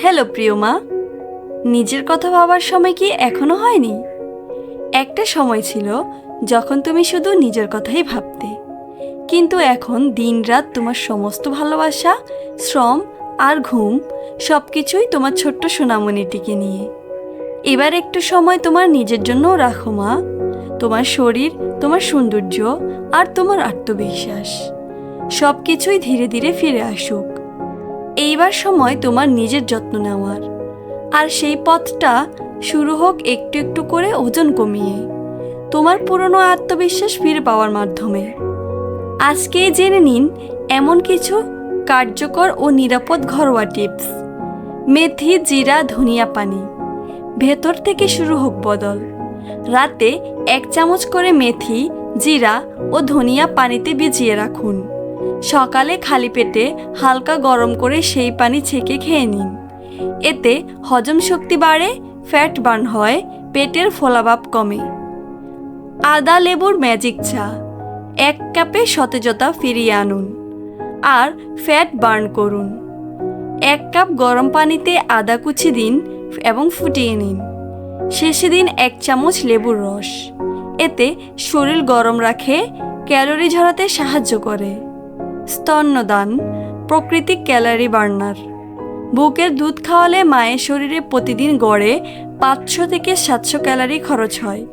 Hello প্রিয় মা, নিজের কথা ভাবার সময় কি এখনও হয়নি? একটা সময় ছিল যখন তুমি শুধু নিজের কথাই ভাবতে। কিন্তু এখন দিনরাত তোমার সমস্ত ভালোবাসা, শ্রম আর ঘুম সব কিছুই তোমার ছোট্ট সোনামণিটিকে নিয়ে। এবার একটু সময় তোমার নিজের জন্যও রাখো মা, তোমার শরীর, তোমার সৌন্দর্য আর তোমার আত্মবিশ্বাস। সব কিছুই ধীরে ধীরে ফিরে আসুক। এইবার সময় তোমার নিজের যত্ন নেওয়ার। আর সেই পথটা শুরু হোক একটু একটু করে ওজন কমিয়ে। তোমার পুরনো আত্মবিশ্বাস ফিরে পাওয়ার মাধ্যমে। আজকে জেনে নিন এমন কিছু কার্যকর ও নিরাপদ ঘরোয়া টিপস। মেথি, জিরা, ধনিয়া পানি। ভেতর থেকে শুরু হোক বদল। রাতে এক চামচ করে মেথি, জিরা ও ধনিয়া পানিতে ভিজিয়ে রাখুন। সকালে খালি পেটে হালকা গরম করে সেই পানি ছেঁকে খেয়ে নিন। এতে হজম শক্তি বাড়ে, ফ্যাট বার্ন হয়, পেটের ফোলাভাব কমে। আদা লেবুর ম্যাজিক চা, এক কাপে সতেজতা ফিরিয়ে আনুন আর ফ্যাট বার্ন করুন। এক কাপ গরম পানিতে আদা কুচি দিন এবং ফুটিয়ে নিন। শেষে দিন এক চামচ লেবুর রস। এতে শরীর গরম রাখে, ক্যালোরি ঝরাতে সাহায্য করে। স্তন্যদান প্রকৃতিক ক্যালারি বার্নার। বুকের দুধ খাওয়ালে মায়ের শরীরে প্রতিদিন গড়ে পাঁচশো থেকে সাতশো ক্যালারি খরচ হয়।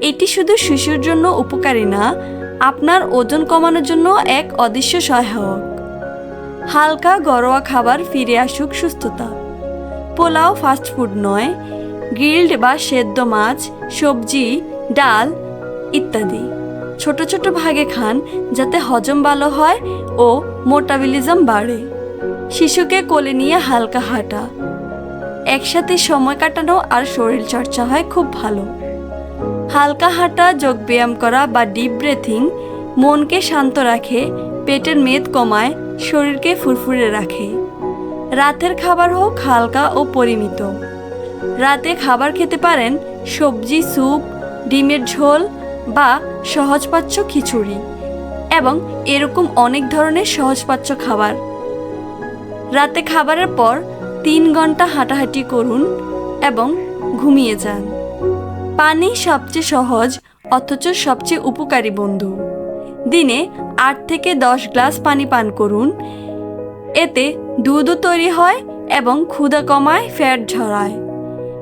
এটি শুধু শিশুর জন্য উপকারী না, আপনার ওজন কমানোর জন্য এক অদৃশ্য সহায়ক। হালকা ঘরোয়া খাবার ফিরে আসুক সুস্থতা। পোলাও ফাস্টফুড নয়, গ্রিলড বা সেদ্ধ মাছ, সবজি, ডাল ইত্যাদি। ছোট ছোট ভাগে খান যাতে হজম ভালো হয় ও মোটাবিলিজম বাড়ে। শিশুকে কোলে নিয়ে হালকা হাঁটা। একসাথে সময় কাটানো আর শরীর চর্চা হয় খুব ভালো। হালকা হাঁটা যোগব্যায়াম করা বা ডিপ ব্রেথিং মনকে শান্ত রাখে, পেটের মেদ কমায়, শরীরকে ফুরফুরে রাখে। রাতের খাবার হোক হালকা ও পরিমিত। রাতে খাবার খেতে পারেন সবজি, স্যুপ, ডিমের ঝোল বা সহজপাচ্য খিচুড়ি এবং এরকম অনেক ধরনের সহজপাচ্য খাবার। রাতে খাবারের পর তিন ঘণ্টা হাঁটাহাঁটি করুন এবং ঘুমিয়ে যান। পানি সবচেয়ে সহজ অথচ সবচেয়ে উপকারী বন্ধু। দিনে আট থেকে দশ গ্লাস পানি পান করুন। এতে দুধও তৈরি হয় এবং ক্ষুধা কমায়, ফ্যাট ঝরায়।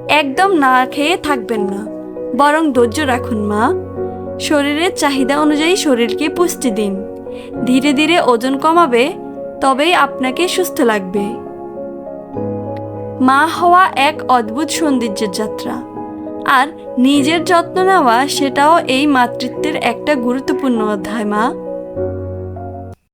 একদম না খেয়ে থাকবেন না। বরং ধৈর্য রাখুন মা। শরীরের চাহিদা অনুযায়ী শরীরকে পুষ্টি দিন। ধীরে ধীরে ওজন কমাবে, তবেই আপনাকে সুস্থ লাগবে। মা হওয়া এক অদ্ভুত সৌন্দর্যের যাত্রা। আর নিজের যত্ন নেওয়া সেটাও এই মাতৃত্বের একটা গুরুত্বপূর্ণ অধ্যায়, মা।